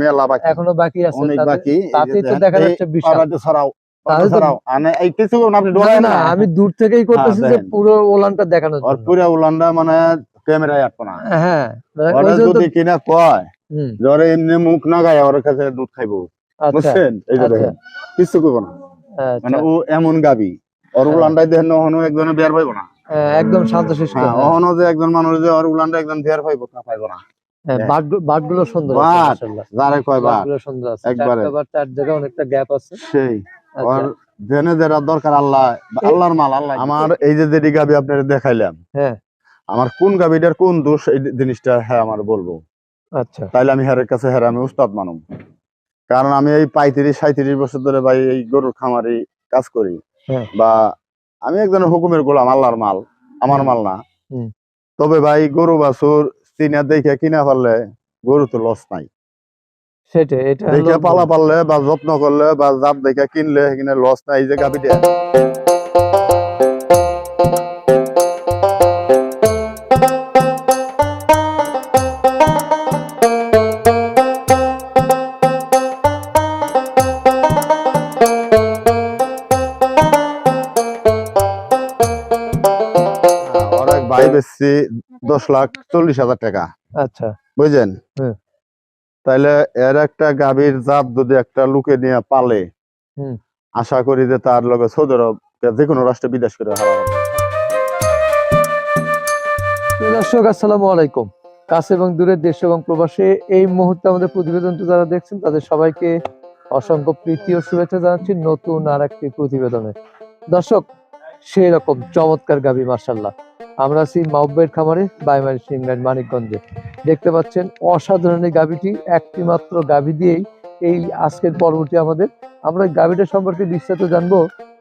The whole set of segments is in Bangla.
মেলা বাকি। এখনও বাকি আছে অনেক বাকি। তো দেখা যাচ্ছে বিশাল। ছড়াও আমি দূর থেকেই করতেছি যে পুরো ওলানটা জন্য। পুরো উলানটা মানে ক্যামেরায় আটকো না। হ্যাঁ যদি কিনা কয় এমনি মুখ না গায় ওর কাছে দুধ খাইবো। আচ্ছা বুঝছেন? এই আচ্ছা। দেখেন কিছু করব না। মানে আচ্ছা। ও এমন গাবি। ওর হ্যাঁ। উলানটাই দেখেন ওহনো একজনে বের পাইবো না। হ্যাঁ, একদম হ্যাঁ ওহনো যে একজন মানুষ যে ওর উলানটা একজন বের পাইবো না পাইবো না। হ্যাঁ, বাঘগুলো সুন্দর যারে কয় সুন্দর আছে। একবারে। চার জায়গায় অনেকটা গ্যাপ আছে। সেই। আচ্ছা। জেনে যারা দরকার আল্লাহ আল্লাহর মাল আল্লাহ। আমার এই যে যেটি গাবি আপনার দেখাইলাম হ্যাঁ। আমার কোন গাবিটার কোন দোষ এই জিনিসটা হ্যাঁ আমার বলব। আচ্ছা। তাইলে আমি হেরের কাছে হেরে আমি উস্তাদ মানুম কারণ আমি এই পঁয়ত্রিশ সাঁত্রিশ বছর ধরে ভাই এই গরুর খামারি কাজ করি। হ্যাঁ। বা আমি একজনের হুকুমের গোলাম আল্লাহর মাল আমার মাল না। তবে ভাই গরু বাছুর চিনা দেখে কিনা পারলে গরু তো লস নাই। সেটাই এটা দেখে পালা পারলে বা যত্ন করলে বা জাত দেখে কিনলে এখানে লস নাই এই যে গাভিটা। এক ভাই বেচছি দশ লাখ চল্লিশ হাজার টাকা। আচ্ছা। বুঝছেন হুম। তাইলে এর একটা গাভীর জাত যদি একটা লুকে নিয়ে পালে আশা করি যে তার লগে সৌদি আরব যে কোনো রাষ্ট্রে বিদেশ করে হারা হবে। দর্শক আসসালামু আলাইকুম। কাছে এবং দূরের দেশ এবং প্রবাসে এই মুহূর্তে আমাদের প্রতিবেদনটি যারা দেখছেন তাদের সবাইকে অসংখ্য প্রীতি ও শুভেচ্ছা জানাচ্ছি নতুন আর একটি প্রতিবেদনে। দর্শক সেই রকম চমৎকার গাবি মার্শাল্লাহ আমরা আছি মাউবের খামারে বাইমারি সিংলাইন মানিকগঞ্জে। দেখতে পাচ্ছেন অসাধারণ এই গাবিটি একটি মাত্র গাবি দিয়েই এই আজকের পর্বটি আমাদের। আমরা গাবিটা সম্পর্কে বিস্তারিত জানব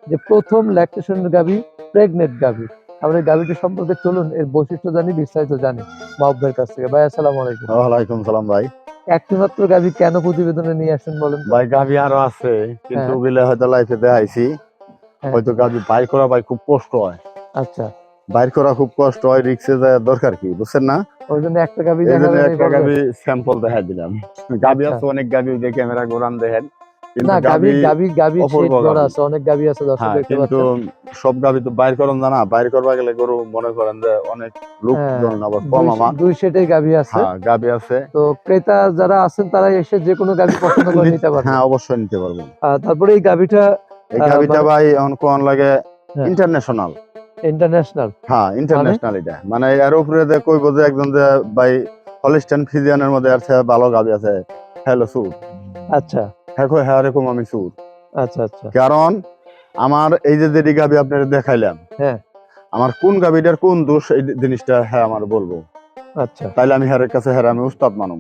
যে প্রথম ল্যাকটেশনের গাবি প্রেগনেন্ট গাবি। আমরা গাবিটি সম্পর্কে চলুন এর বৈশিষ্ট্য জানি বিস্তারিত জানি মাহবুবের কাছ থেকে। ভাই আসসালামু আলাইকুম। ওয়ালাইকুম সালাম ভাই। একটি মাত্র গাবি কেন প্রতিবেদনে নিয়ে আসেন বলেন ভাই গাভী আরও আছে কিন্তু হ্যাঁ। হয়তো লাইফে দেখাইছি। হয়তো গাভী বাইর করা ভাই খুব কষ্ট হয়। আচ্ছা। বাইর করা খুব কষ্ট হয় রিক্সে যায় দরকার কি বুঝছেন না? ওই জন্য একটা এই একটা? গাভী স্যাম্পল দেখা দিলাম। গাভী আচ্ছা। আছে অনেক গাভী যে ক্যামেরা গোরান দেখেন। কিন্তু গাভী গাভী। হ্যাঁ সব গাভী তো বাইর করেন বাইর করবা গেলে গরু মনে করেন যে অনেক লোকজন আবার কম দুই- আমার। দুই সেটের গাবি আছে। হ্যাঁ গাভী আছে। তো ক্রেতা যারা আছেন তারা এসে যে কোনো গাবি পছন্দ করে নিতে পারবে হ্যাঁ অবশ্যই নিতে তারপরে এই গাবিটা এই মানে- ভাই এখন কোন লাগে হ্যাঁ। ইন্টারন্যাশনাল ইন্টারন্যাশনাল হ্যাঁ ইন্টারন্যাশনাল এটা। মানে এর উপরে যে কইব যে একজন যে ভাই হলিস্টান ফিজিয়ানের মধ্যে আছে ভালো গাভী আছে হ্যালো সুর। আচ্ছা। হ্যাঁ কই হ্যাঁ এরকম আমি সুর। আচ্ছা আচ্ছা। কারণ আমার এই যে যেটি গাবি আপনার দেখাইলাম হ্যাঁ। আমার কোন গাভীটার কোন দোষ এই জিনিসটা হ্যাঁ আমার বলব। আচ্ছা। তাইলে আমি হেরের কাছে হেরে আমি উস্তাদ মানুম।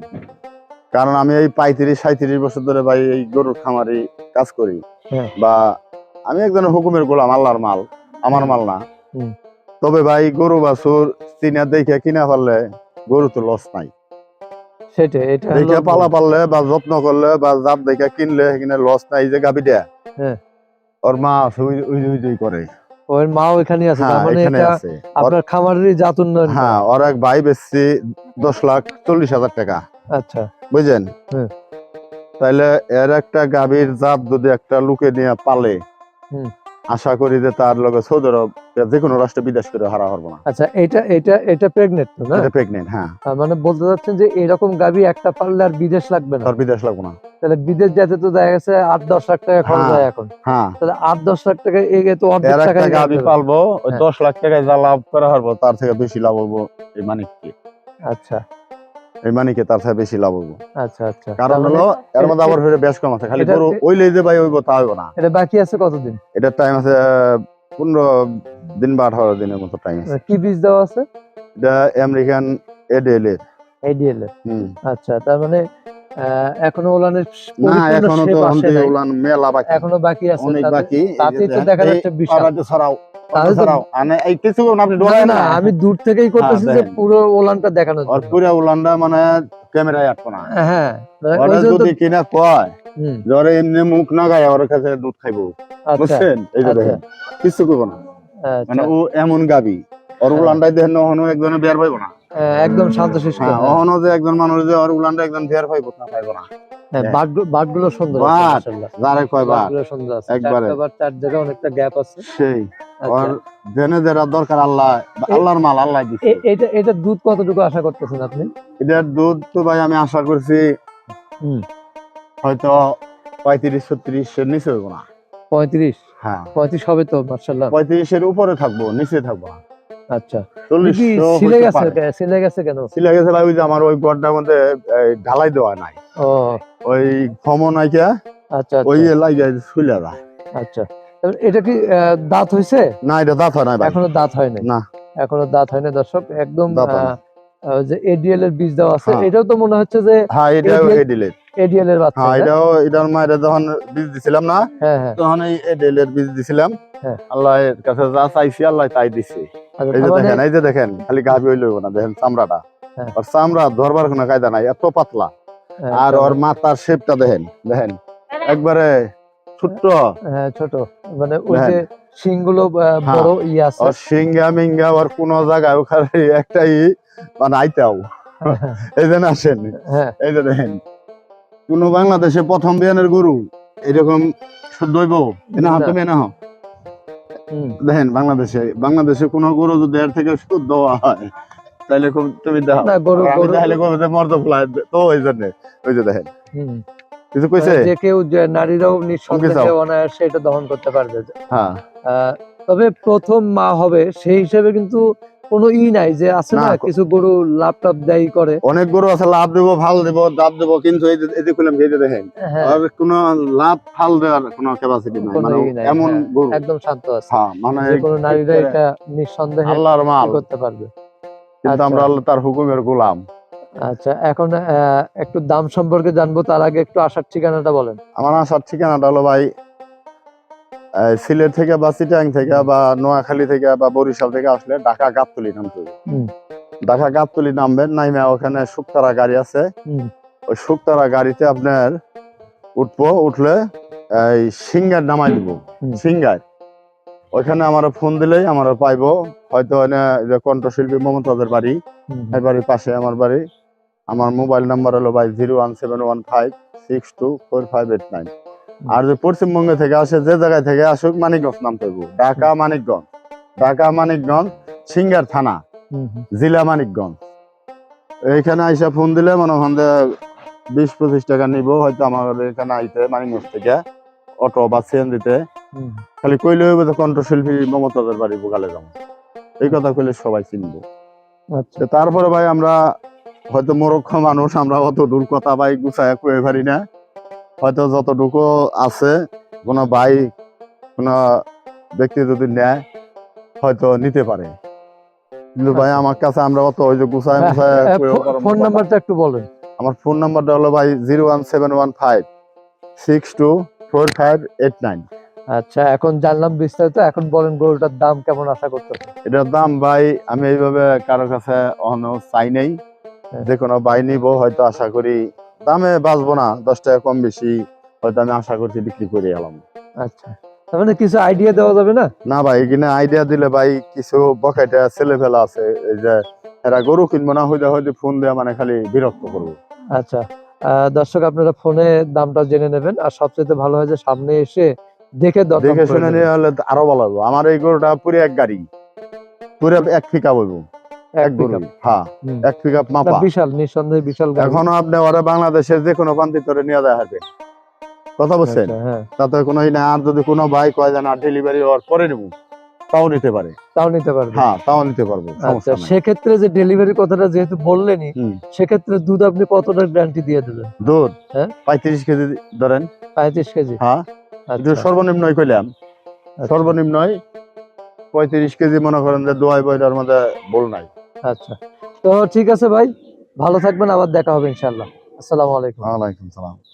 কারণ আমি এই পঁয়ত্রিশ সাঁত্রিশ বছর ধরে ভাই এই গরুর খামারি কাজ করি। হ্যাঁ। বা আমি একজনের হুকুমের গোলাম আল্লাহর মাল আমার মাল না। তবে ভাই গরু বাছুর চিনা দেখে কিনা পারলে গরু তো লস নাই। এটা দেখে পালা পারলে বা যত্ন করলে বা জাত দেখে কিনলে এখানে লস নাই যে গাবিটা হ্যাঁ। ওর মা আছে উই করে। ওর মাও এখানে আছে তার হ্যাঁ মানে এটা আপনার খামারেরই জাত উন্নয়ন। হ্যাঁ ওর এক ভাই বেচছি দশ লাখ চল্লিশ হাজার টাকা। আচ্ছা। বুঝলেন হুম। তাইলে এর একটা গাভীর জাত যদি একটা লুকে নিয়ে পালে আশা করি যে তার লগে সৌদি আরব যে কোনো রাষ্ট্রে বিদেশ করে হারা হব না। আচ্ছা এটা এটা এটা প্রেগনেন্ট তো না? এটা প্রেগনেন্ট হ্যাঁ। মানে বলতে চাচ্ছেন যে এরকম গাবি একটা পারলে আর বিদেশ লাগবে না? তার বিদেশ লাগবো না। তাহলে বিদেশ যেতে তো দেখা গেছে আট দশ লাখ টাকা খরচ হ্যাঁ। হয় এখন। হ্যাঁ। তাহলে আট দশ লাখ টাকা এগে তো অর্ধেক টাকা একটা গাভী পালবো ওই হ্যাঁ। দশ লাখ টাকায় যা লাভ করা হব তার থেকে বেশি লাভ হব এই মানিককে আচ্ছা। এই মানিকে তার থেকে বেশি লাভ হব আচ্ছা আচ্ছা। কারণ হলো এর মধ্যে আবার ফিরে বেশ কম আছে খালি গরু ওই ভাই তা হইব না। এটা বাকি আছে কতদিন? এটার টাইম আছে পনেরো দিন বা আঠারো দিনের মতো টাইম আছে। কি বীজ দেওয়া আছে? এটা আমেরিকান এডিএল এর হুম। আচ্ছা তার মানে এখনও ওলানের না এখনও তো। উলান মেলা বাকি। এখনও বাকি আছে অনেক বাকি। তাতেই তো দেখা যাচ্ছে বিশাল। ছড়াও আমি দূর থেকেই করতেছি যে পুরো ওলানটা দেখানোর আর পুরো উলানটা মানে ক্যামেরায় আটকো না। হ্যাঁ তো- যদি কিনা কয় জ্বরে এমনি মুখ না গায় ওর কাছে দুধ খাইবো। আচ্ছা বুঝছেন? এই যে আচ্ছা। দেখেন কিছু করব না। আচ্ছা। মানে ও এমন গাবি। ওর হ্যাঁ। উলানটাই দেখেন ওখানে একজনে বের পাইবো না। একদম শান্তশিষ্ট। হ্যাঁ অহনো যে একজন মানুষ যে ওর উলানটা একজন ফের পাইব না পাইব না। হ্যাঁ বাটগুলো সুন্দর যারে কয় সুন্দর আছে। একবারে। চার জায়গায় অনেকটা গ্যাপ আছে। সেই। ওর জেনে যারা দরকার আল্লাহ আল্লাহর মাল আল্লাহ দিচ্ছে এটা এটা দুধ কতটুকু আশা করতেছেন আপনি? এটার দুধ তো ভাই আমি আশা করছি হয়তো পঁয়ত্রিশ ছত্রিশ এর নিচে হইব না। পঁয়ত্রিশ? হ্যাঁ। পঁয়ত্রিশ হবে তো মার্শাল্লাহ পঁয়ত্রিশের উপরে থাকব নিচে থাকব আচ্ছা। চল্লিশ সিলে গেছে সিলে গেছে কেন? সিলে গেছে ভাই ওই যে আমার ওই গড়টার মধ্যে ঢালাই দেওয়া নাই। ও। ওই ফম নাইকা আচ্ছা ওই আচ্ছা, লাগে শুইলে যায়। আচ্ছা। এটা কি দাঁত হয়েছে না এটা দাঁত হয় না এখনও দাঁত হয়নি না। এখনও দাঁত হয়নি দর্শক? একদম হয় যে এডিএল এর বীজ দেওয়া আছে হ্যাঁ। এটাও তো মনে হচ্ছে যে হ্যাঁ এটাও যে- এডিলের এডিএল এর। বাচ্চা হ্যাঁ না? এটাও এটার মায়ের যখন বীজ দিছিলাম না হ্যাঁ হ্যাঁ। তখন এই এডিলের বীজ দিছিলাম। হ্যাঁ। আল্লাহর কাছে যা চাইছি আল্লাহ তাই দিছে। আচ্ছা, এই যে দেখেন এই যে দেখেন খালি গাভি হইল না দেখেন চামড়াটা। হ্যাঁ। আর চামড়া ধরবার কোনো কায়দা নাই এত পাতলা। হ্যাঁ, আর ওর মাথার শেপটা দেখেন দেখেন। একবারে ছোট্ট? হ্যাঁ ছোট। মানে ওই যে শিংগুলো হ্যাঁ। বড় ইয়ে আছে। মিঙ্গা ওর কোন জায়গায় ওখানে একটাই মানে আইতাও এই আসেন। হ্যাঁ। এই যে দেখেন কোন বাংলাদেশে প্রথম বিয়ানের গরু এরকম দইব এনা না। তুমি এনা হও। হুম, দেখেন বাংলাদেশে বাংলাদেশে কোন গরু যদি এর থেকে শুদ্ধ হয় তাহলে খুব তুমি দেখো না গরু তাহলে মর্দ ফুলাই তো ওই জন্য। ওই যে দেখেন। কিছু কইছে? যে কেউ নারীরাও নিঃসন্দেহে অনায়াসে এটা দহন করতে পারবে। হ্যাঁ। তবে প্রথম মা হবে সেই হিসেবে কিন্তু কোনো ই নাই যে আছে না, কিছু গরু লাভ লাপটাপ দেয় করে। অনেক গরু আছে লাভ দেবো ভালো দেবো ডাব দেবো কিন্তু এই যে যে এই যে দেখেন হ্যাঁ। আর কোনো লাভ ফাল দেওয়ার কোনো ক্যাপাসিটি নাই মানে এমন হ্যাঁ, গরু। একদম শান্ত আছে। হ্যাঁ মানে কোনো নারীরা এটা নিঃসন্দেহে আল্লাহর মাল। করতে পারবে। কিন্তু আচ্ছা। আমরা আল্লাহ তার হুকুমের গোলাম। আচ্ছা এখন একটু দাম সম্পর্কে জানব তার আগে একটু আসার ঠিকানাটা বলেন। আমার আসার ঠিকানাটা হলো ভাই সিলেট থেকে বা চিটাং থেকে বা নোয়াখালী থেকে বা বরিশাল থেকে আসলে ঢাকা গাবতলি নামতে। ঢাকা গাবতলি নামবেন নাইমে ওখানে শুকতারা গাড়ি আছে। ওই শুকতারা গাড়িতে আপনার উঠবো উঠলে এই সিঙ্গার নামাই দিব। সিঙ্গার ওইখানে আমার ফোন দিলেই আমার পাইবো হয়তো কণ্ঠশিল্পী মমতাজের বাড়ি বাড়ির পাশে আমার বাড়ি। আমার মোবাইল নাম্বার হলো ভাই zero one seven one five six two four five eight nine. আর যে পশ্চিমবঙ্গ থেকে আসে যে জায়গায় থেকে আসুক মানিকগঞ্জ নাম হইব ঢাকা মানিকগঞ্জ। ঢাকা মানিকগঞ্জ সিঙ্গার থানা। জেলা মানিকগঞ্জ। এইখানে আইসা ফোন দিলে মনে হন যে বিশ পঁচিশ টাকা নিব হয়তো আমার এখানে আইতে মানিকগঞ্জ থেকে অটো বা হুম, খালি কইলে হইব যে কণ্ঠশিল্পী মমতাজের বাড়ি বোকালে যাব। এই কথা কইলে সবাই চিনবো। আচ্ছা। তারপরে ভাই আমরা হয়তো মূর্খ মানুষ আমরা অত দূর কথা ভাই গুছায় কয়ে পারি না। হয়তো যতটুকু আছে কোনো ভাই কোনো ব্যক্তি যদি নেয় হয়তো নিতে পারে। কিন্তু ভাই আমার কাছে আমরা অত ওই যে গুছায় হ্যাঁ, মুছায় পারব ফোন নাম্বারটা একটু বলেন। আমার ফোন নাম্বারটা হলো ভাই zero one seven one five six two four five eight nine. আচ্ছা এখন জানলাম বিস্তারিত। এখন বলেন গরুটার দাম কেমন আশা করতেছে এটার দাম ভাই আমি এইভাবে কারও কাছে অহনো চাই নেই। হ্যাঁ। যে কোনো বাই নিব হয়তো আশা করি দামে বাঁচবো না দশ টাকা কম বেশি হয়তো আমি আশা করছি বিক্রি করে এলাম আচ্ছা। তার মানে কিছু আইডিয়া দেওয়া যাবে না? না ভাই এখানে আইডিয়া দিলে ভাই কিছু বকাইটা ছেলে ফেলা আছে এই যে এরা গরু কিনবো না হইতে হয়তো ফোন দেওয়া মানে খালি বিরক্ত করব। আচ্ছা। দর্শক আপনারা ফোনে দামটা জেনে নেবেন আর সবচেয়ে ভালো হয় যে সামনে এসে দেখে দেখে শুনে নিয়ে হলে আরও ভালো হবে আমার এই গরুটা পুরো এক গাড়ি পুরো এক ফিকা বইব। এক গরু হ্যাঁ এক না, মাপা। বিশাল নিঃসন্দেহে বিশাল এখনও আপনি ওরা বাংলাদেশের যে কোনো প্রান্তিতরে নিয়ে যায় হবে কথা বলছেন? আচ্ছা, হ্যাঁ। তাতে কোনো না আর যদি কোনো ভাই কয় যে না ডেলিভারি ওর পরে নেব তাও নিতে পারে। তাও নিতে পারবে। হ্যাঁ তাও নিতে পারব আচ্ছা সেক্ষেত্রে যে ডেলিভারি কথাটা যেহেতু বললেনই সেক্ষেত্রে দুধ আপনি কতটা গ্যারান্টি দিয়ে দেবেন? দুধ? হ্যাঁ? পঁয়ত্রিশ কেজি ধরেন। পঁয়ত্রিশ কেজি? হ্যাঁ। আচ্ছা, সর্বনিম্নই কইলাম। সর্বনিম্নই পঁয়ত্রিশ কেজি মনে করেন যে দোয়াই বইটার মধ্যে বল নাই। আচ্ছা। তো ঠিক আছে ভাই, ভালো থাকবেন, আবার দেখা হবে ইনশাল্লাহ আসসালামু আলাইকুম। ওয়ালাইকুম সালাম।